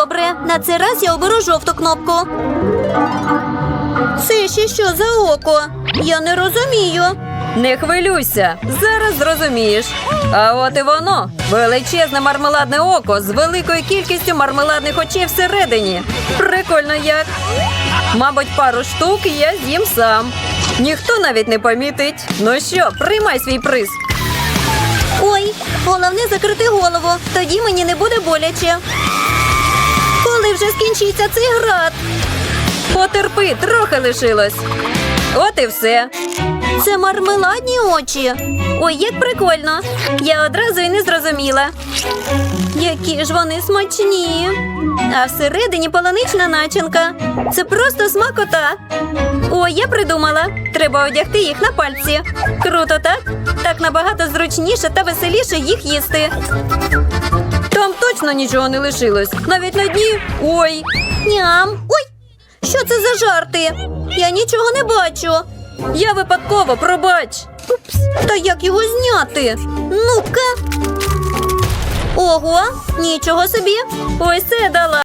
Добре, на цей раз я оберу жовту кнопку. Це ще що за око? Я не розумію. Не хвилюйся, зараз зрозумієш. А от і воно величезне мармеладне око з великою кількістю мармеладних очей всередині. Прикольно як. Мабуть, пару штук я з'їм сам. Ніхто навіть не помітить. Ну що, приймай свій приз. Ой, головне закрити голову, тоді мені не буде боляче. Скінчиться цей град? Потерпи, трохи лишилось. От і все. Це мармеладні очі. Ой, як прикольно. Я одразу і не зрозуміла. Які ж вони смачні. А всередині полонична начинка. Це просто смакота. Ой, я придумала. Треба одягти їх на пальці. Круто, так? Так набагато зручніше та веселіше їх їсти. Точно нічого не лишилось. Навіть на дні. Ой. Ням. Ой, що це за жарти? Я нічого не бачу. Я випадково, пробач. Та як його зняти? Ну-ка. Ого, нічого собі. Ось це дала.